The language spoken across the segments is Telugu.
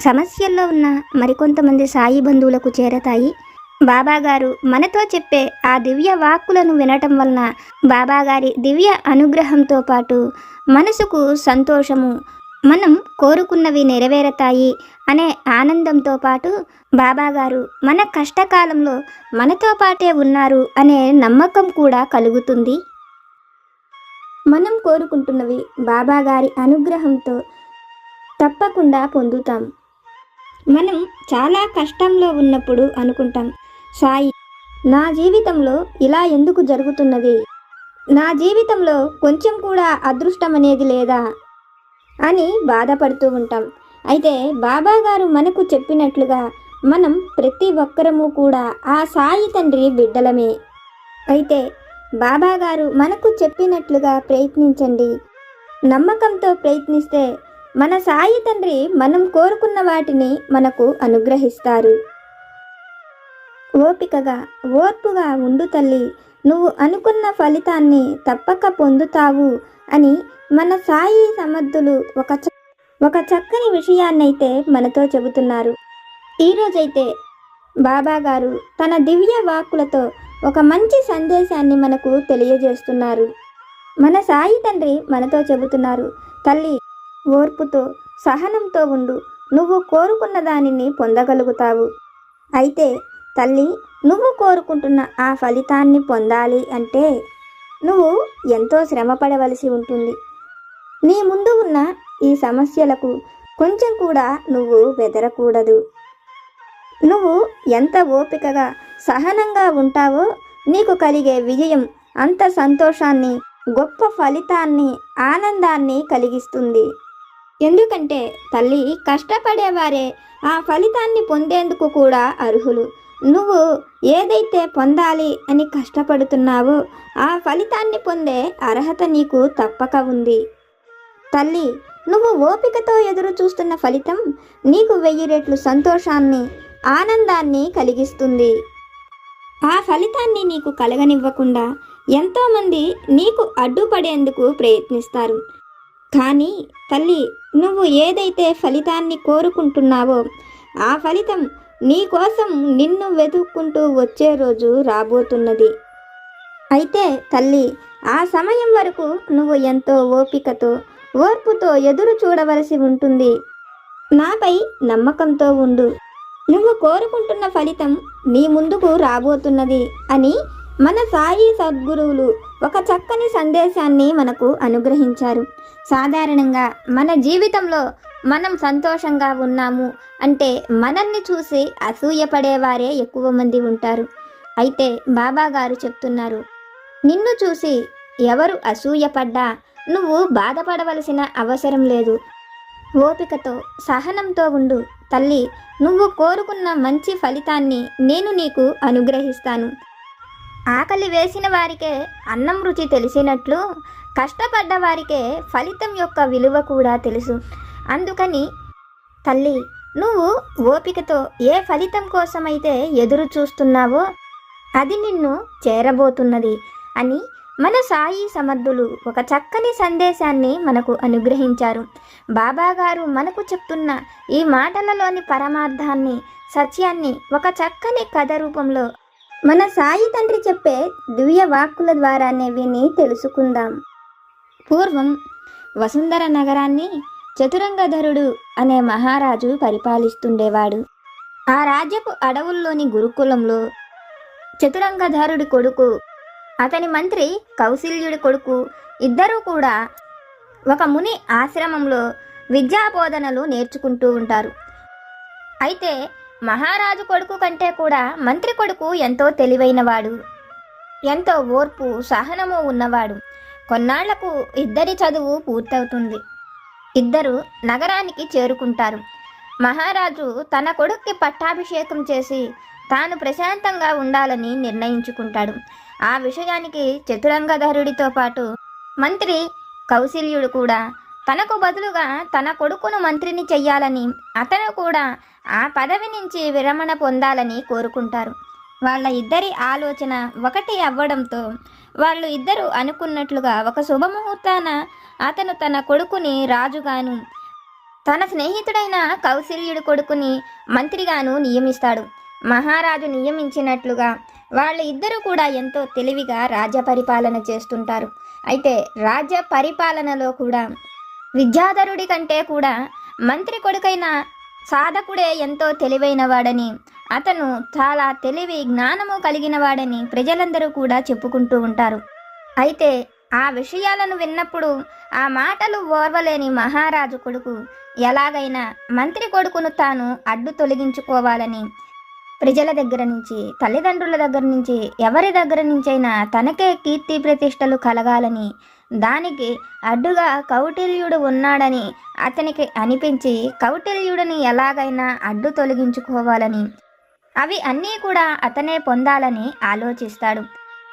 సమస్యల్లో ఉన్న మరికొంతమంది సాయి బంధువులకు చేరతాయి. బాబాగారు మనతో చెప్పే ఆ దివ్య వాక్కులను వినటం వలన బాబాగారి దివ్య అనుగ్రహంతో పాటు మనసుకు సంతోషము మనం కోరుకున్నవి నెరవేరతాయి అనే ఆనందంతో పాటు బాబాగారు మన కష్టకాలంలో మనతో పాటే ఉన్నారు అనే నమ్మకం కూడా కలుగుతుంది. మనం కోరుకుంటున్నవి బాబాగారి అనుగ్రహంతో తప్పకుండా పొందుతాం. మనం చాలా కష్టంలో ఉన్నప్పుడు అనుకుంటాం సాయి నా జీవితంలో ఇలా ఎందుకు జరుగుతున్నది? నా జీవితంలో కొంచెం కూడా అదృష్టం అనేది లేదా అని బాధపడుతూ ఉంటాం. అయితే బాబా గారు మనకు చెప్పినట్లుగా మనం ప్రతి ఒక్కరము కూడా ఆ సాయి తండ్రి బిడ్డలమే. అయితే బాబా గారు మనకు చెప్పినట్లుగా ప్రయత్నించండి. నమ్మకంతో ప్రయత్నిస్తే మన సాయి తండ్రి మనం కోరుకున్న వాటిని మనకు అనుగ్రహిస్తారు. ఓపికగా ఓర్పుగా ఉండు తల్లి నువ్వు అనుకున్న ఫలితాన్ని తప్పక పొందుతావు అని మన సాయి సమర్థులు ఒక ఒక చక్కని విషయాన్నైతే మనతో చెబుతున్నారు. ఈరోజైతే బాబా గారు తన దివ్య వాక్కులతో ఒక మంచి సందేశాన్ని మనకు తెలియజేస్తున్నారు. మన సాయి తండ్రి మనతో చెబుతున్నారు తల్లి ఓర్పుతో సహనంతో ఉండు. నువ్వు కోరుకున్న దానిని పొందగలుగుతావు. అయితే తల్లి నువ్వు కోరుకుంటున్న ఆ ఫలితాన్ని పొందాలి అంటే నువ్వు ఎంతో శ్రమపడవలసి ఉంటుంది. నీ ముందు ఉన్న ఈ సమస్యలకు కొంచెం కూడా నువ్వు బెదరకూడదు. నువ్వు ఎంత ఓపికగా సహనంగా ఉంటావో నీకు కలిగే విజయం అంత సంతోషాన్ని గొప్ప ఫలితాన్ని ఆనందాన్ని కలిగిస్తుంది. ఎందుకంటే తల్లి కష్టపడేవారే ఆ ఫలితాన్ని పొందేందుకు కూడా అర్హులు. నువ్వు ఏదైతే పొందాలి అని కష్టపడుతున్నావో ఆ ఫలితాన్ని పొందే అర్హత నీకు తప్పక ఉంది. తల్లి నువ్వు ఓపికతో ఎదురు చూస్తున్న ఫలితం నీకు వెయ్యి రెట్లు సంతోషాన్ని ఆనందాన్ని కలిగిస్తుంది. ఆ ఫలితాన్ని నీకు కలగనివ్వకుండా ఎంతోమంది నీకు అడ్డుపడేందుకు ప్రయత్నిస్తారు. కానీ తల్లి నువ్వు ఏదైతే ఫలితాన్ని కోరుకుంటున్నావో ఆ ఫలితం నీ కోసం నిన్ను వెతుక్కుంటూ వచ్చే రోజు రాబోతున్నది. అయితే తల్లి ఆ సమయం వరకు నువ్వు ఎంతో ఓపికతో ఓర్పుతో ఎదురు చూడవలసి ఉంటుంది. నాపై నమ్మకంతో ఉండు. నువ్వు కోరుకుంటున్న ఫలితం నీ ముందుకు రాబోతున్నది అని మన సాయి సద్గురువులు ఒక చక్కని సందేశాన్ని మనకు అనుగ్రహించారు. సాధారణంగా మన జీవితంలో మనం సంతోషంగా ఉన్నాము అంటే మనల్ని చూసి అసూయపడేవారే ఎక్కువ మంది ఉంటారు. అయితే బాబా గారు చెప్తున్నారు నిన్ను చూసి ఎవరు అసూయపడ్డా నువ్వు బాధపడవలసిన అవసరం లేదు. ఓపికతో సహనంతో ఉండు. తల్లి నువ్వు కోరుకున్న మంచి ఫలితాన్ని నేను నీకు అనుగ్రహిస్తాను. ఆకలి వేసిన వారికే అన్నం రుచి తెలిసినట్లు కష్టపడ్డ వారికే ఫలితం యొక్క విలువ కూడా తెలుసు. అందుకని తల్లి నువ్వు ఓపికతో ఏ ఫలితం కోసమైతే ఎదురు చూస్తున్నావో అది నిన్ను చేరబోతున్నది అని మన సాయి సమర్థులు ఒక చక్కని సందేశాన్ని మనకు అనుగ్రహించారు. బాబాగారు మనకు చెప్తున్న ఈ మాటలలోని పరమార్థాన్ని సత్యాన్ని ఒక చక్కని కథ రూపంలో మన సాయి తండ్రి చెప్పే దివ్య వాక్కుల ద్వారానే విని తెలుసుకుందాం. పూర్వం వసుంధర నగరాన్ని చతురంగధరుడు అనే మహారాజు పరిపాలిస్తుండేవాడు. ఆ రాజ్యపు అడవుల్లోని గురుకులంలో చతురంగధరుడి కొడుకు అతని మంత్రి కౌశల్యుడి కొడుకు ఇద్దరూ కూడా ఒక ముని ఆశ్రమంలో విద్యాబోధనలు నేర్చుకుంటూ ఉంటారు. అయితే మహారాజు కొడుకు కంటే కూడా మంత్రి కొడుకు ఎంతో తెలివైనవాడు. ఎంతో ఓర్పు సహనము ఉన్నవాడు. కొన్నాళ్ళకు ఇద్దరి చదువు పూర్తవుతుంది. ఇద్దరు నగరానికి చేరుకుంటారు. మహారాజు తన కొడుక్కి పట్టాభిషేకం చేసి తాను ప్రశాంతంగా ఉండాలని నిర్ణయించుకుంటాడు. ఆ విషయానికి చతురంగధరుడితో పాటు మంత్రి కౌశల్యుడు కూడా తనకు బదులుగా తన కొడుకును మంత్రిని చెయ్యాలని అతను కూడా ఆ పదవి నుంచి విరమణ పొందాలని కోరుకుంటారు. వాళ్ళ ఇద్దరి ఆలోచన ఒకటి అవ్వడంతో వాళ్ళు ఇద్దరు అనుకున్నట్లుగా ఒక శుభముహూర్తాన అతను తన కొడుకుని రాజుగాను తన స్నేహితుడైన కౌశల్యుడి కొడుకుని మంత్రిగాను నియమిస్తాడు. మహారాజు నియమించినట్లుగా వాళ్ళ ఇద్దరు కూడా ఎంతో తెలివిగా రాజ్య పరిపాలన చేస్తుంటారు. అయితే రాజ్య పరిపాలనలో కూడా విద్యాధరుడి కంటే కూడా మంత్రి కొడుకైన సాధకుడే ఎంతో తెలివైనవాడని అతను చాలా తెలివి జ్ఞానము కలిగినవాడని ప్రజలందరూ కూడా చెప్పుకుంటూ ఉంటారు. అయితే ఆ విషయాలను విన్నప్పుడు ఆ మాటలు ఓర్వలేని మహారాజు కొడుకు ఎలాగైనా మంత్రి కొడుకును తాను అడ్డు తొలగించుకోవాలని ప్రజల దగ్గర నుంచి తల్లిదండ్రుల దగ్గర నుంచి ఎవరి దగ్గర నుంచైనా తనకే కీర్తి ప్రతిష్టలు కలగాలని దానికి అడ్డుగా కౌటిల్యుడు ఉన్నాడని అతనికి అనిపించి కౌటిల్యుడిని ఎలాగైనా అడ్డు తొలగించుకోవాలని. అవి అన్నీ కూడా అతనే పొందాలని ఆలోచిస్తాడు.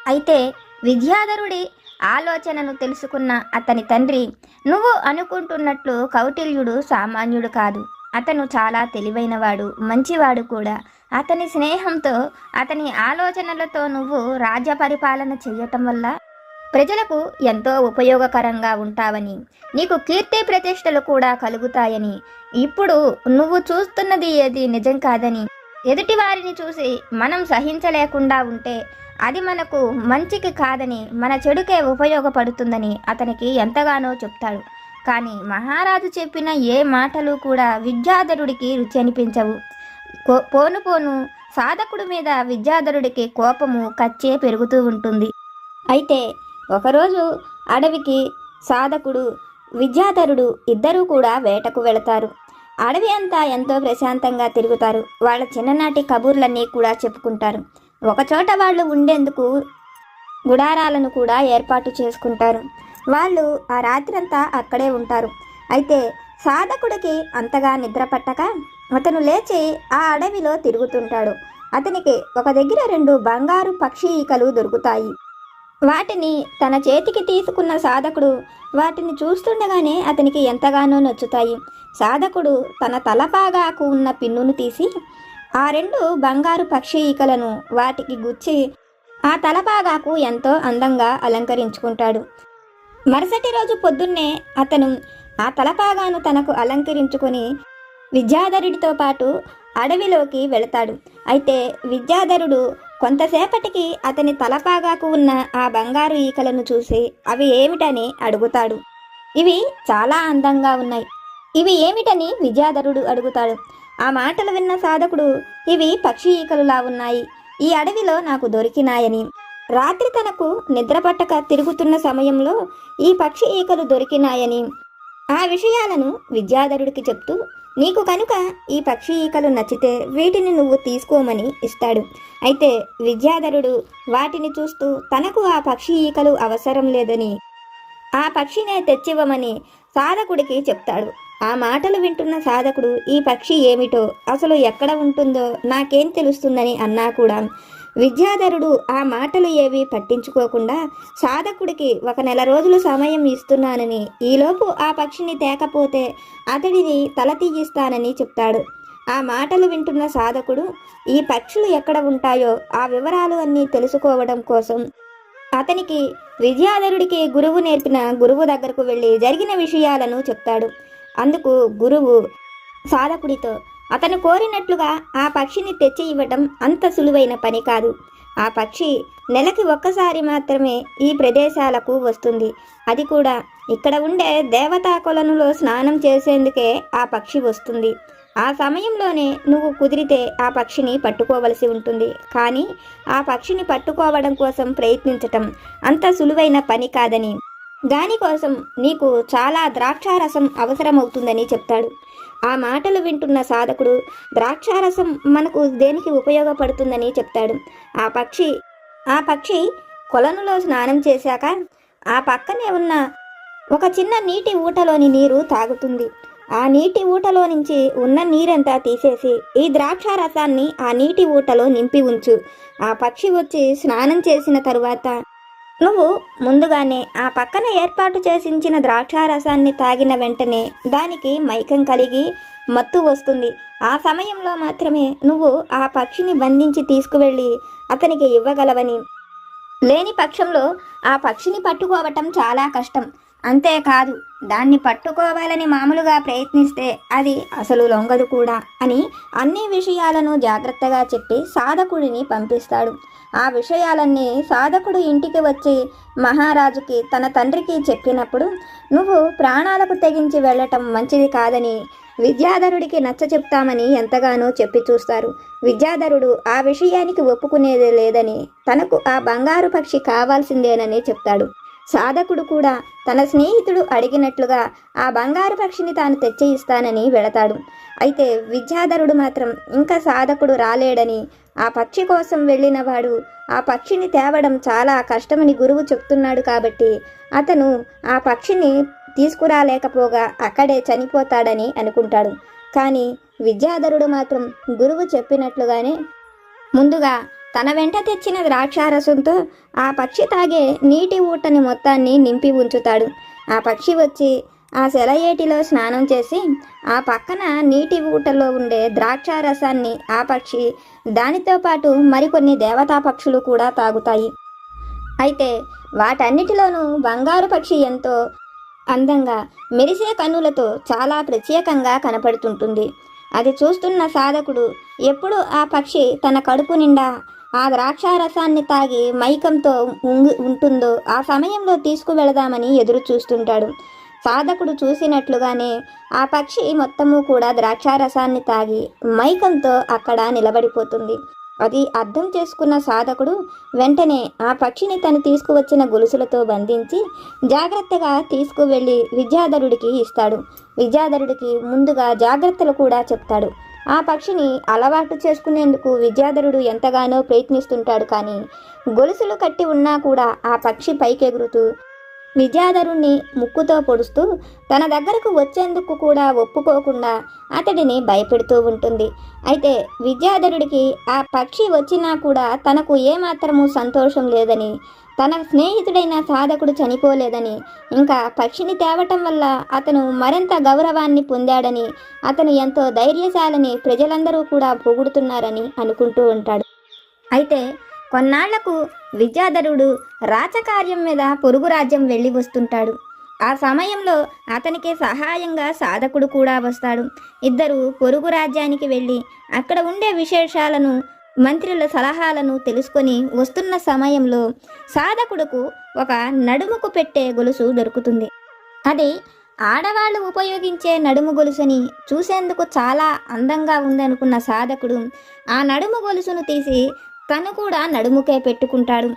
అయితే విద్యాధరుడి ఆలోచనను తెలుసుకున్న అతని తండ్రి నువ్వు అనుకుంటున్నట్లు కౌటిల్యుడు సామాన్యుడు కాదు. అతను చాలా తెలివైనవాడు మంచివాడు కూడా. అతని స్నేహంతో అతని ఆలోచనలతో నువ్వు రాజ్య పరిపాలన చేయటం వల్ల ప్రజలకు ఎంతో ఉపయోగకరంగా ఉంటావని నీకు కీర్తి ప్రతిష్టలు కూడా కలుగుతాయని. ఇప్పుడు నువ్వు చూస్తున్నది ఏది నిజం కాదని ఎదుటి వారిని చూసి మనం సహించలేకుండా ఉంటే అది మనకు మంచికి కాదని మన చెడుకే ఉపయోగపడుతుందని అతనికి ఎంతగానో చెప్తాడు. కానీ మహారాజు చెప్పిన ఏ మాటలు కూడా విద్యాధరుడికి రుచి అనిపించవు. కో- పోను పోను సాధకుడి మీద విద్యాధరుడికి కోపము కచ్చే పెరుగుతూ ఉంటుంది. అయితే ఒకరోజు అడవికి సాధకుడు విద్యాధరుడు ఇద్దరూ కూడా వేటకు వెళతారు. అడవి అంతా ఎంతో ప్రశాంతంగా తిరుగుతారు. వాళ్ళ చిన్ననాటి కబుర్లన్నీ కూడా చెప్పుకుంటారు. ఒకచోట వాళ్ళు ఉండేందుకు గుడారాలను కూడా ఏర్పాటు చేసుకుంటారు. వాళ్ళు ఆ రాత్రంతా అక్కడే ఉంటారు. అయితే సాధకుడికి అంతగా నిద్ర పట్టక అతను లేచి ఆ అడవిలో తిరుగుతుంటాడు. అతనికి ఒక దగ్గర రెండు బంగారు పక్షి ఈకలు దొరుకుతాయి. వాటిని తన చేతికి తీసుకున్న సాధకుడు వాటిని చూస్తుండగానే అతనికి ఎంతగానో నచ్చుతాయి. సాధకుడు తన తలపాగాకు ఉన్న పిన్నును తీసి ఆ రెండు బంగారు పక్షి ఈకలను వాటికి గుచ్చి ఆ తలపాగాకు ఎంతో అందంగా అలంకరించుకుంటాడు. మరుసటి రోజు పొద్దున్నే అతను ఆ తలపాగాను తనకు అలంకరించుకొని విద్యాధరుడితో పాటు అడవిలోకి వెళతాడు. అయితే విద్యాధరుడు కొంతసేపటికి అతని తలపాగాకు ఉన్న ఆ బంగారు ఈకలను చూసి అవి ఏమిటని అడుగుతాడు. ఇవి చాలా అందంగా ఉన్నాయి. ఇవి ఏమిటని విద్యాధరుడు అడుగుతాడు. ఆ మాటలు విన్న సాధకుడు ఇవి పక్షి ఈకలులా ఉన్నాయి. ఈ అడవిలో నాకు దొరికినాయని. రాత్రి తనకు నిద్రపట్టక తిరుగుతున్న సమయంలో ఈ పక్షి ఈకలు దొరికినాయని. ఆ విషయాలను విద్యాధరుడికి చెప్తూ నీకు కనుక ఈ పక్షి ఈకలు నచ్చితే వీటిని నువ్వు తీసుకోమని ఇస్తాడు. అయితే విద్యాధరుడు వాటిని చూస్తూ తనకు ఆ పక్షి ఈకలు అవసరం లేదని ఆ పక్షినే తెచ్చివ్వమని సాధకుడికి చెప్తాడు. ఆ మాటలు వింటున్న సాధకుడు ఈ పక్షి ఏమిటో అసలు ఎక్కడ ఉంటుందో నాకేం తెలుస్తుందని అన్నా కూడా. విద్యాధరుడు ఆ మాటలు ఏవి పట్టించుకోకుండా సాధకుడికి ఒక నెల రోజులు సమయం ఇస్తున్నానని ఈలోపు ఆ పక్షిని తేకపోతే అతడిని తల తీయిస్తానని చెప్తాడు. ఆ మాటలు వింటున్న సాధకుడు ఈ పక్షులు ఎక్కడ ఉంటాయో ఆ వివరాలు అన్నీ తెలుసుకోవడం కోసం అతనికి విద్యాధరుడికి గురువు నేర్పిన గురువు దగ్గరకు వెళ్ళి జరిగిన విషయాలను చెప్తాడు. అందుకు గురువు సాధకుడితో అతను కోరినట్లుగా ఆ పక్షిని తెచ్చి ఇవ్వటం అంత సులువైన పని కాదు. ఆ పక్షి నెలకి ఒక్కసారి మాత్రమే ఈ ప్రదేశాలకు వస్తుంది. అది కూడా ఇక్కడ ఉండే దేవతా కొలనులో స్నానం చేసేందుకే ఆ పక్షి వస్తుంది. ఆ సమయంలోనే నువ్వు కుదిరితే ఆ పక్షిని పట్టుకోవలసి ఉంటుంది. కానీ ఆ పక్షిని పట్టుకోవడం కోసం ప్రయత్నించటం అంత సులువైన పని కాదని. దానికోసం నీకు చాలా ద్రాక్షారసం అవసరమవుతుందని చెప్తాడు. ఆ మాటలు వింటున్న సాధకుడు ద్రాక్షారసం మనకు దేనికి ఉపయోగపడుతుందని చెప్తాడు. ఆ పక్షి ఆ పక్షి కొలనులో స్నానం చేశాక ఆ పక్కనే ఉన్న ఒక చిన్న నీటి ఊటలోని నీరు తాగుతుంది. ఆ నీటి ఊటలో నుంచి ఉన్న నీరంతా తీసేసి ఈ ద్రాక్ష రసాన్ని ఆ నీటి ఊటలో నింపి ఉంచు. ఆ పక్షి వచ్చి స్నానం చేసిన తరువాత నువ్వు ముందుగానే ఆ పక్కన ఏర్పాటు చేసించిన ద్రాక్షారసాన్ని తాగిన వెంటనే దానికి మైకం కలిగి మత్తు వస్తుంది. ఆ సమయంలో మాత్రమే నువ్వు ఆ పక్షిని బంధించి తీసుకువెళ్ళి అతనికి ఇవ్వగలవని. లేని పక్షంలో ఆ పక్షిని పట్టుకోవటం చాలా కష్టం. అంతేకాదు దాన్ని పట్టుకోవాలని మామూలుగా ప్రయత్నిస్తే అది అసలు లొంగదు కూడా అని అన్ని విషయాలను జాగ్రత్తగా చెప్పి సాధకుడిని పంపిస్తాడు. ఆ విషయాలన్నీ సాధకుడు ఇంటికి వచ్చి మహారాజుకి తన తండ్రికి చెప్పినప్పుడు నువ్వు ప్రాణాలకు తెగించి వెళ్ళటం మంచిది కాదని విద్యాధరుడికి నచ్చ చెప్తామని ఎంతగానో చెప్పి చూస్తారు. విద్యాధరుడు ఆ విషయానికి ఒప్పుకునేది లేదని తనకు ఆ బంగారు పక్షి కావాల్సిందేనని చెప్తాడు. సాధకుడు కూడా తన స్నేహితుడు అడిగినట్లుగా ఆ బంగారు పక్షిని తాను తెచ్చి ఇస్తానని వెళతాడు. అయితే విద్యాధరుడు మాత్రం ఇంకా సాధకుడు రాలేడని ఆ పక్షి కోసం వెళ్ళిన వాడు ఆ పక్షిని తేవడం చాలా కష్టమని గురువు చెప్తున్నాడు కాబట్టి అతను ఆ పక్షిని తీసుకురాలేకపోగా అక్కడే చనిపోతాడని అనుకుంటాడు. కానీ విద్యాధరుడు మాత్రం గురువు చెప్పినట్లుగానే ముందుగా తన వెంట తెచ్చిన ద్రాక్షారసంతో ఆ పక్షి తాగే నీటి ఊటని మొత్తాన్ని నింపి ఉంచుతాడు. ఆ పక్షి వచ్చి ఆ సెలయేటిలో స్నానం చేసి ఆ పక్కన నీటి ఊటలో ఉండే ద్రాక్షారసాన్ని ఆ పక్షి దానితో పాటు మరికొన్ని దేవతా పక్షులు కూడా తాగుతాయి. అయితే వాటన్నిటిలోనూ బంగారు పక్షి ఎంతో అందంగా మెరిసే కన్నులతో చాలా ప్రత్యేకంగా కనపడుతుంటుంది. అది చూస్తున్న సాధకుడు ఎప్పుడు ఆ పక్షి తన కడుపు నిండా ఆ ద్రాక్షారసాన్ని తాగి మైకంతో ఉంగి ఉంటుందో ఆ సమయంలో తీసుకువెళదామని ఎదురు చూస్తుంటాడు. సాధకుడు చూసినట్లుగానే ఆ పక్షి మొత్తము కూడా ద్రాక్షారసాన్ని తాగి మైకంతో అక్కడ నిలబడిపోతుంది. అది అర్థం చేసుకున్న సాధకుడు వెంటనే ఆ పక్షిని తను తీసుకువచ్చిన గొలుసులతో బంధించి జాగ్రత్తగా తీసుకువెళ్ళి విద్యాధరుడికి ఇస్తాడు. విద్యాధరుడికి ముందుగా జాగ్రత్తలు కూడా చెప్తాడు. ఆ పక్షిని అలవాటు చేసుకునేందుకు విద్యాధరుడు ఎంతగానో ప్రయత్నిస్తుంటాడు కానీ గొలుసులు కట్టి ఉన్నా కూడా ఆ పక్షి పైకెగురుతూ విద్యాధరుణ్ణి ముక్కుతో పొడుస్తూ తన దగ్గరకు వచ్చేందుకు కూడా ఒప్పుకోకుండా అతడిని భయపెడుతూ ఉంటుంది. అయితే విద్యాధరుడికి ఆ పక్షి వచ్చినా కూడా తనకు ఏమాత్రము సంతోషం లేదని తన స్నేహితుడైన సాధకుడు చనిపోలేదని ఇంకా పక్షిని తేవటం వల్ల అతను మరింత గౌరవాన్ని పొందాడని అతను ఎంతో ధైర్యశాలని ప్రజలందరూ కూడా పొగుడుతున్నారని అనుకుంటూ ఉంటాడు. అయితే కొన్నాళ్ళకు విద్యాధరుడు రాచకార్యం మీద పొరుగు రాజ్యం వెళ్ళి వస్తుంటాడు. ఆ సమయంలో అతనికి సహాయంగా సాధకుడు కూడా వస్తాడు. ఇద్దరు పొరుగు రాజ్యానికి వెళ్ళి అక్కడ ఉండే విశేషాలను మంత్రుల సలహాలను తెలుసుకొని వస్తున్న సమయంలో సాధకుడుకు ఒక నడుముకు పెట్టే గొలుసు దొరుకుతుంది. అది ఆడవాళ్ళు ఉపయోగించే నడుము గొలుసుని చూసేందుకు చాలా అందంగా ఉందనుకున్న సాధకుడు ఆ నడుము గొలుసును తీసి తను కూడా నడుముకే పెట్టుకుంటాడు.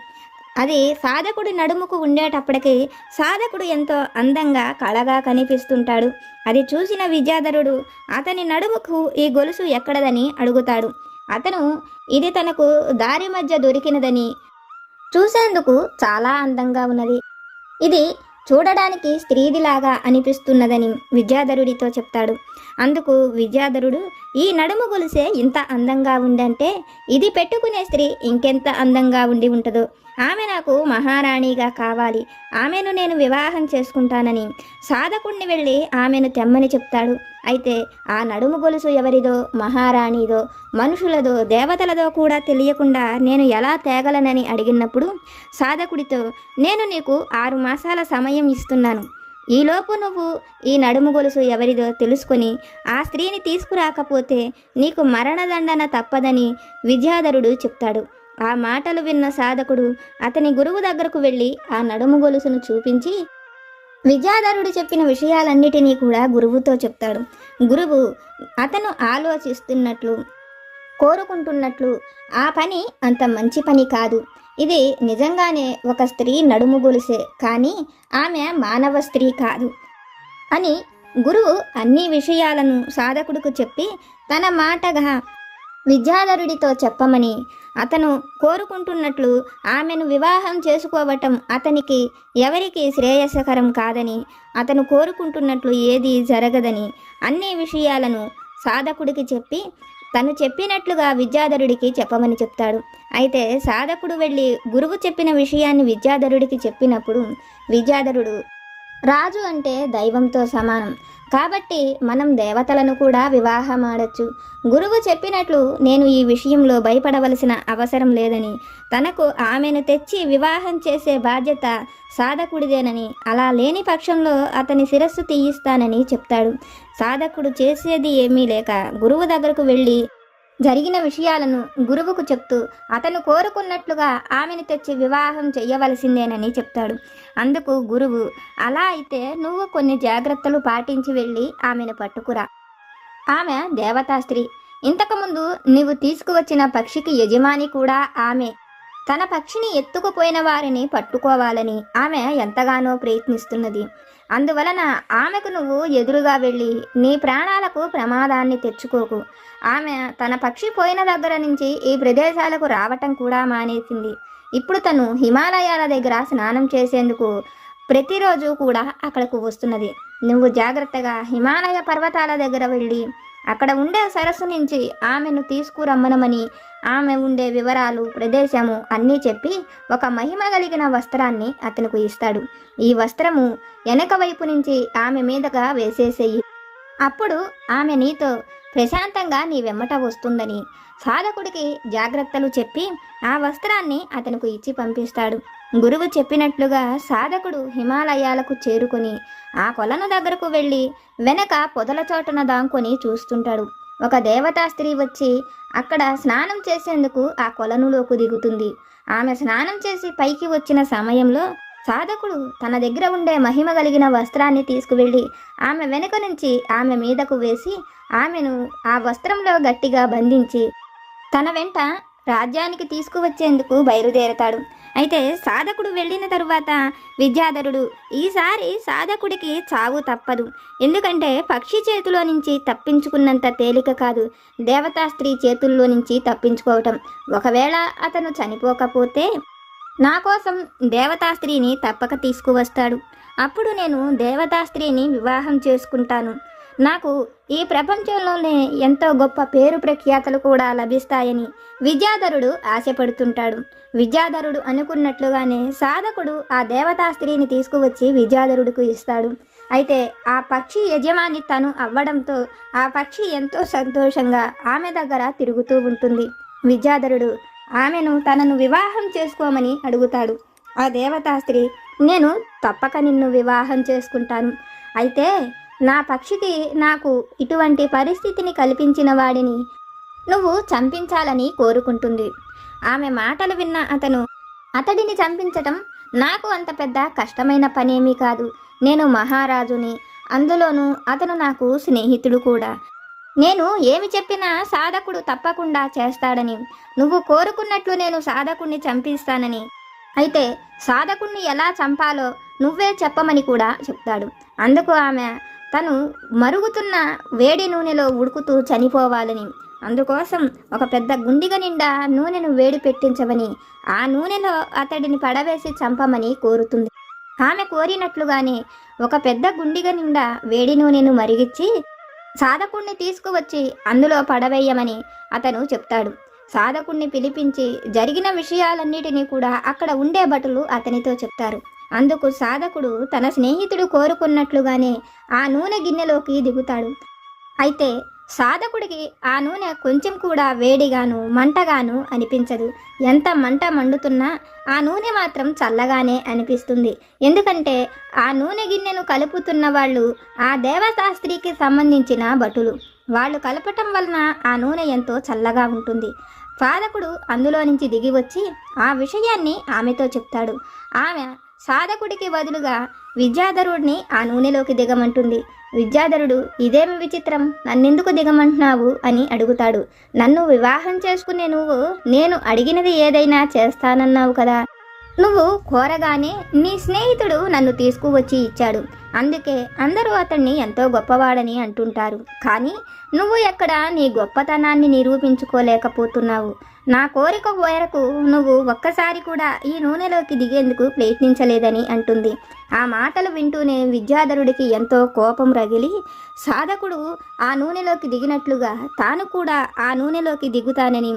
అది సాధకుడి నడుముకు ఉండేటప్పటికి సాధకుడు ఎంతో అందంగా కళగా కనిపిస్తుంటాడు. అది చూసిన విద్యాధరుడు అతని నడుముకు ఈ గొలుసు ఎక్కడదని అడుగుతాడు. అతను ఇది తనకు దారి మధ్య దొరికినదని. చూసేందుకు చాలా అందంగా ఉన్నది. ఇది చూడడానికి స్త్రీదిలాగా అనిపిస్తున్నదని విద్యాధరుడితో చెప్తాడు. అందుకు విద్యాధరుడు ఈ నడుము గొలుసే ఇంత అందంగా ఉందంటే ఇది పెట్టుకునే స్త్రీ ఇంకెంత అందంగా ఉండి ఉంటుందో. ఆమె నాకు మహారాణిగా కావాలి. ఆమెను నేను వివాహం చేసుకుంటానని. సాధకుణ్ణి వెళ్ళి ఆమెను తెమ్మని చెప్తాడు. అయితే ఆ నడుము గొలుసు ఎవరిదో మహారాణిదో మనుషులదో దేవతలదో కూడా తెలియకుండా నేను ఎలా తేగలనని అడిగినప్పుడు సాధకుడితో నేను నీకు ఆరు మాసాల సమయం ఇస్తున్నాను. ఈలోపు నువ్వు ఈ నడుము గొలుసు ఎవరిదో తెలుసుకొని ఆ స్త్రీని తీసుకురాకపోతే నీకు మరణదండన తప్పదని విద్యాధరుడు చెప్తాడు. ఆ మాటలు విన్న సాధకుడు అతని గురువు దగ్గరకు వెళ్ళి ఆ నడుము గొలుసును చూపించి విద్యాధరుడు చెప్పిన విషయాలన్నిటినీ కూడా గురువుతో చెప్తాడు. గురువు అతను ఆలోచిస్తున్నట్లు కోరుకుంటున్నట్లు ఆ పని అంత మంచి పని కాదు. ఇది నిజంగానే ఒక స్త్రీ నడుము గొలుసే కానీ ఆమె మానవ స్త్రీ కాదు అని గురువు అన్ని విషయాలను సాధకుడికి చెప్పి తన మాటగా విద్యాధరుడితో చెప్పమని అతను కోరుకుంటున్నట్లు ఆమెను వివాహం చేసుకోవటం అతనికి ఎవరికి శ్రేయస్కరం కాదని అతను కోరుకుంటున్నట్లు ఏది జరగదని అన్ని విషయాలను సాధకుడికి చెప్పి తను చెప్పినట్లుగా విద్యాధరుడికి చెప్పమని చెప్తాడు. అయితే సాధకుడు వెళ్ళి గురువు చెప్పిన విషయాన్ని విద్యాధరుడికి చెప్పినప్పుడు విద్యాధరుడు రాజు అంటే దైవంతో సమానం. కాబట్టి మనం దేవతలను కూడా వివాహం ఆడచ్చు గురువు చెప్పినట్లు నేను ఈ విషయంలో భయపడవలసిన అవసరం లేదని తనకు ఆమెను తెచ్చి వివాహం చేసే బాధ్యత సాధకుడిదేనని అలా లేని పక్షంలో అతని శిరస్సు తీయిస్తానని చెప్తాడు. సాధకుడు చేసేది ఏమీ లేక గురువు దగ్గరకు వెళ్ళి జరిగిన విషయాలను గురువుకు చెప్తూ అతను కోరుకున్నట్లుగా ఆమెను తెచ్చి వివాహం చెయ్యవలసిందేనని చెప్తాడు. అందుకు గురువు అలా అయితే నువ్వు కొన్ని జాగ్రత్తలు పాటించి వెళ్ళి ఆమెను పట్టుకురా. ఆమె దేవతాస్త్రీ ఇంతకుముందు నీవు తీసుకువచ్చిన పక్షికి యజమాని కూడా ఆమె. తన పక్షిని ఎత్తుకుపోయిన వారిని పట్టుకోవాలని ఆమె ఎంతగానో ప్రయత్నిస్తున్నది. అందువలన ఆమెకు నువ్వు ఎదురుగా వెళ్ళి నీ ప్రాణాలకు ప్రమాదాన్ని తెచ్చుకోకు. ఆమె తన పక్షి పోయిన దగ్గర నుంచి ఈ ప్రదేశాలకు రావటం కూడా మానేసింది. ఇప్పుడు తను హిమాలయాల దగ్గర స్నానం చేసేందుకు ప్రతిరోజు కూడా అక్కడకు వస్తున్నది. నువ్వు జాగ్రత్తగా హిమాలయ పర్వతాల దగ్గర వెళ్ళి అక్కడ ఉండే సరస్సు నుంచి ఆమెను తీసుకురమ్మనమని ఆమె ఉండే వివరాలు ప్రదేశము అన్నీ చెప్పి ఒక మహిమ కలిగిన వస్త్రాన్ని అతనికి ఇస్తాడు. ఈ వస్త్రము వెనక వైపు నుంచి ఆమె మీదగా వేసేసేయి. అప్పుడు ఆమె నీతో ప్రశాంతంగా నీ వెమ్మట వస్తుందని సాధకుడికి జాగ్రత్తలు చెప్పి ఆ వస్త్రాన్ని అతనికి ఇచ్చి పంపిస్తాడు. గురువు చెప్పినట్లుగా సాధకుడు హిమాలయాలకు చేరుకొని ఆ కొలను దగ్గరకు వెళ్ళి వెనక పొదల చోటున దాంకొని చూస్తుంటాడు. ఒక దేవతా స్త్రీ వచ్చి అక్కడ స్నానం చేసేందుకు ఆ కొలనులోకి దిగుతుంది. ఆమె స్నానం చేసి పైకి వచ్చిన సమయంలో సాధకుడు తన దగ్గర ఉండే మహిమ కలిగిన వస్త్రాన్ని తీసుకువెళ్ళి ఆమె వెనుక నుంచి ఆమె మీదకు వేసి ఆమెను ఆ వస్త్రంలో గట్టిగా బంధించి తన వెంట రాజ్యానికి తీసుకువచ్చేందుకు బయలుదేరతాడు. అయితే సాధకుడు వెళ్ళిన తరువాత విద్యాధరుడు ఈసారి సాధకుడికి చావు తప్పదు. ఎందుకంటే పక్షి చేతిలో నుంచి తప్పించుకున్నంత తేలిక కాదు. దేవతా స్త్రీ చేతుల్లో నుంచి తప్పించుకోవటం. ఒకవేళ అతను చనిపోకపోతే నా కోసం దేవతా స్త్రీని తప్పక తీసుకువస్తాడు. అప్పుడు నేను దేవతా స్త్రీని వివాహం చేసుకుంటాను. నాకు ఈ ప్రపంచంలోనే ఎంతో గొప్ప పేరు ప్రఖ్యాతలు కూడా లభిస్తాయని విద్యాధరుడు ఆశపడుతుంటాడు. విద్యాధరుడు అనుకున్నట్లుగానే సాధకుడు ఆ దేవతా స్త్రీని తీసుకువచ్చి విద్యాధరుడికి ఇస్తాడు. అయితే ఆ పక్షి యజమాని తను అవ్వడంతో ఆ పక్షి ఎంతో సంతోషంగా ఆమె దగ్గర తిరుగుతూ ఉంటుంది. విద్యాధరుడు ఆమెను తనను వివాహం చేసుకోమని అడుగుతాడు. ఆ దేవతా స్త్రీ నేను తప్పక నిన్ను వివాహం చేసుకుంటాను. అయితే నా పక్షికి నాకు ఇటువంటి పరిస్థితిని కల్పించిన వాడిని నువ్వు చంపించాలని కోరుకుంటుంది. ఆమె మాటలు విన్న అతను అతడిని చంపించటం నాకు అంత పెద్ద కష్టమైన పనేమీ కాదు. నేను మహారాజుని అందులోనూ అతను నాకు స్నేహితుడు కూడా. నేను ఏమి చెప్పినా సాధకుడు తప్పకుండా చేస్తాడని నువ్వు కోరుకున్నట్లు నేను సాధకుణ్ణి చంపిస్తానని. అయితే సాధకుణ్ణి ఎలా చంపాలో నువ్వే చెప్పమని కూడా చెప్తాడు. అందుకు ఆమె తను మరుగుతున్న వేడి నూనెలో ఉడుకుతూ చనిపోవాలని. అందుకోసం ఒక పెద్ద గుండిగ నిండా నూనెను వేడి పెట్టించమని ఆ నూనెలో అతడిని పడవేసి చంపమని కోరుతుంది. ఆమె కోరినట్లుగానే ఒక పెద్ద గుండిగ నిండా వేడి నూనెను మరిగిచ్చి సాధకుణ్ణి తీసుకువచ్చి అందులో పడవేయమని అతను చెప్తాడు. సాధకుణ్ణి పిలిపించి జరిగిన విషయాలన్నిటినీ కూడా అక్కడ ఉండే భటులు అతనితో చెప్తారు. అందుకు సాధకుడు తన స్నేహితుడు కోరుకున్నట్లుగానే ఆ నూనె గిన్నెలోకి దిగుతాడు. అయితే సాధకుడికి ఆ నూనె కొంచెం కూడా వేడిగాను మంటగాను అనిపించదు. ఎంత మంట మండుతున్నా ఆ నూనె మాత్రం చల్లగానే అనిపిస్తుంది. ఎందుకంటే ఆ నూనె గిన్నెను కలుపుతున్న వాళ్ళు ఆ దేవశాస్త్రికి సంబంధించిన భటులు. వాళ్ళు కలపటం వలన ఆ నూనె ఎంతో చల్లగా ఉంటుంది. సాధకుడు అందులో నుంచి దిగి వచ్చి ఆ విషయాన్ని ఆమెతో చెప్తాడు. ఆమె సాధకుడికి బదులుగా విద్యాధరుడిని ఆ నూనెలోకి దిగమంటుంది. విద్యాధరుడు ఇదేమి విచిత్రం? నన్నెందుకు దిగమంటున్నావు? అని అడుగుతాడు. నన్ను వివాహం చేసుకునే నువ్వు నేను అడిగినది ఏదైనా చేస్తానన్నావు కదా. నువ్వు కోరగానే నీ స్నేహితుడు నన్ను తీసుకువచ్చి ఇచ్చాడు. అందుకే అందరూ అతన్ని ఎంతో గొప్పవాడని అంటుంటారు. కానీ నువ్వు ఎక్కడ నీ గొప్పతనాన్ని నిరూపించుకోలేకపోతున్నావు. నా కోరిక మేరకు నువ్వు ఒక్కసారి కూడా ఈ నూనెలోకి దిగేందుకు ప్రయత్నించలేదని అంటుంది. ఆ మాటలు వింటూనే విద్యాధరుడికి ఎంతో కోపం రగిలి సాధకుడు ఆ నూనెలోకి దిగినట్లుగా తాను కూడా ఆ నూనెలోకి దిగుతానని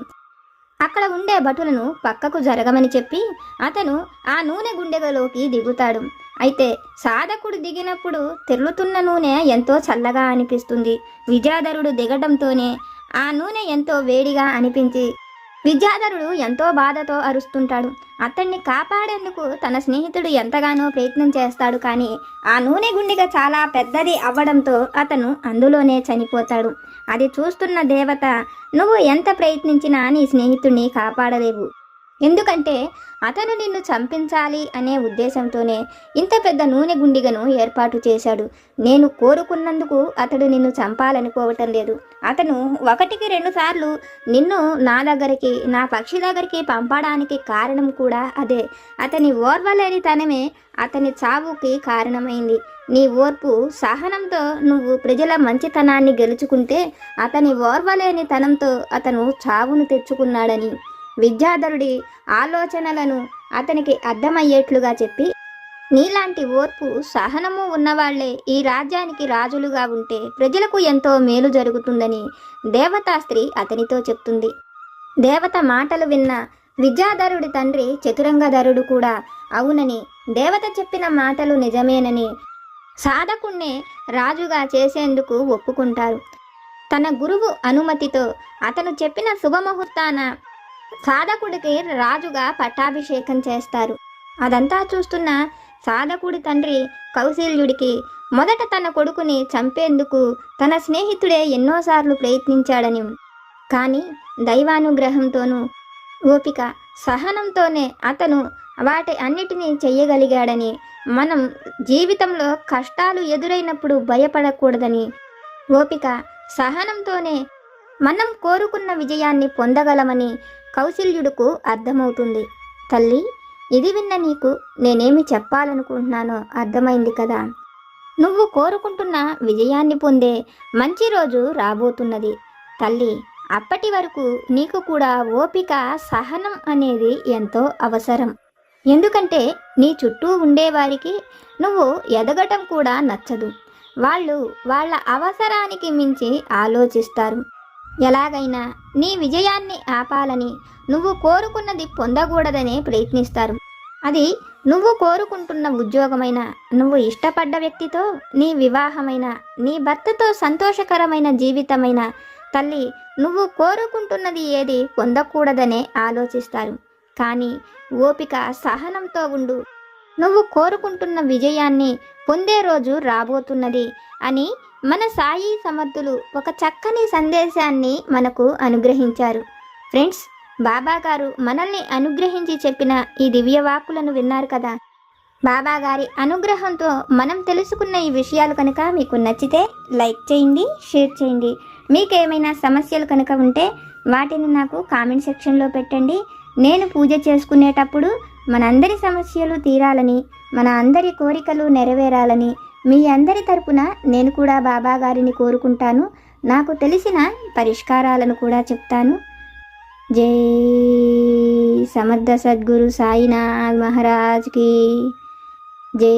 అక్కడ ఉండే భటులను పక్కకు జరగమని చెప్పి అతను ఆ నూనె గుండెగలోకి దిగుతాడు. అయితే సాధకుడు దిగినప్పుడు తెరులుతున్న నూనె ఎంతో చల్లగా అనిపిస్తుంది. విద్యాధరుడు దిగటంతోనే ఆ నూనె ఎంతో వేడిగా అనిపించి విద్యాధరుడు ఎంతో బాధతో అరుస్తుంటాడు. అతన్ని కాపాడేందుకు తన స్నేహితుడు ఎంతగానో ప్రయత్నం చేస్తాడు కానీ ఆ నూనె గుండిగ చాలా పెద్దది అవ్వడంతో అతను అందులోనే చనిపోతాడు. అది చూస్తున్న దేవత నువ్వు ఎంత ప్రయత్నించినా నీ స్నేహితుడిని కాపాడలేవు. ఎందుకంటే అతను నిన్ను చంపించాలి అనే ఉద్దేశంతోనే ఇంత పెద్ద నూనె గుండిగను ఏర్పాటు చేశాడు. నేను కోరుకున్నందుకు అతడు నిన్ను చంపాలనుకోవటం లేదు. అతను ఒకటికి రెండు సార్లు నిన్ను నా దగ్గరికి నా పక్షి దగ్గరికి పంపడానికి కారణం కూడా అదే. అతని ఓర్వలేనితనమే అతని చావుకి కారణమైంది. నీ ఓర్పు సహనంతో నువ్వు ప్రజల మంచితనాన్ని గెలుచుకుంటే అతని ఓర్వలేనితనంతో అతను చావును తెచ్చుకున్నాడని. విద్యాధరుడి ఆలోచనలను అతనికి అర్థమయ్యేట్లుగా చెప్పి నీలాంటి ఓర్పు సహనము ఉన్నవాళ్ళే ఈ రాజ్యానికి రాజులుగా ఉంటే ప్రజలకు ఎంతో మేలు జరుగుతుందని దేవతా స్త్రీ అతనితో చెప్తుంది. దేవత మాటలు విన్న విద్యాధరుడి తండ్రి చతురంగధరుడు కూడా అవునని దేవత చెప్పిన మాటలు నిజమేనని సాధకుణ్ణే రాజుగా చేసేందుకు ఒప్పుకుంటారు. తన గురువు అనుమతితో అతను చెప్పిన శుభముహూర్తాన సాధకుడికి రాజుగా పట్టాభిషేకం చేస్తారు. అదంతా చూస్తున్న సాధకుడి తండ్రి కౌశల్యుడికి మొదట తన కొడుకుని చంపేందుకు తన స్నేహితుడే ఎన్నోసార్లు ప్రయత్నించాడని. కానీ దైవానుగ్రహంతోనూ ఓపిక సహనంతోనే అతను వాటి అన్నిటినీ చెయ్యగలిగాడని మనం జీవితంలో కష్టాలు ఎదురైనప్పుడు భయపడకూడదని. ఓపిక సహనంతోనే మనం కోరుకున్న విజయాన్ని పొందగలమని కౌశల్యుడుకు అర్థమవుతుంది. తల్లి ఇది విన్న నీకు నేనేమి చెప్పాలనుకుంటున్నానో అర్థమైంది కదా? నువ్వు కోరుకుంటున్న విజయాన్ని పొందే మంచి రోజు రాబోతున్నది. తల్లి అప్పటి వరకు నీకు కూడా ఓపిక సహనం అనేది ఎంతో అవసరం. ఎందుకంటే నీ చుట్టూ ఉండేవారికి నువ్వు ఎదగటం కూడా నచ్చదు. వాళ్ళు వాళ్ళ అవసరానికి మించి ఆలోచిస్తారు. ఎలాగైనా నీ విజయాన్ని ఆపాలని నువ్వు కోరుకున్నది పొందకూడదనే ప్రయత్నిస్తారు. అది నువ్వు కోరుకుంటున్న ఉద్యోగమైన నువ్వు ఇష్టపడ్డ వ్యక్తితో నీ వివాహమైన నీ భర్తతో సంతోషకరమైన జీవితమైన తల్లి నువ్వు కోరుకుంటున్నది ఏది పొందకూడదనే ఆలోచిస్తారు. కానీ ఓపిక సహనంతో ఉండు. నువ్వు కోరుకుంటున్న విజయాన్ని పొందే రోజు రాబోతున్నది అని మన సాయి సమర్థులు ఒక చక్కని సందేశాన్ని మనకు అనుగ్రహించారు. ఫ్రెండ్స్ బాబా గారు మనల్ని అనుగ్రహించి చెప్పిన ఈ దివ్య వాక్కులను విన్నారు కదా? బాబా గారి అనుగ్రహంతో మనం తెలుసుకున్న ఈ విషయాలు కనుక మీకు నచ్చితే లైక్ చేయండి షేర్ చేయండి. మీకు ఏమైనా సమస్యలు కనుక ఉంటే వాటిని నాకు కామెంట్ సెక్షన్లో పెట్టండి. నేను పూజ చేసుకునేటప్పుడు మనందరి సమస్యలు తీరాలని మన అందరి కోరికలు నెరవేరాలని మీ అందరి తరపున నేను కూడా బాబా గారిని కోరుకుంటాను. నాకు తెలిసిన పరిష్కారాలను కూడా చెప్తాను. జై సమర్థ సద్గురు సాయినాథ్ మహారాజ్కి జై.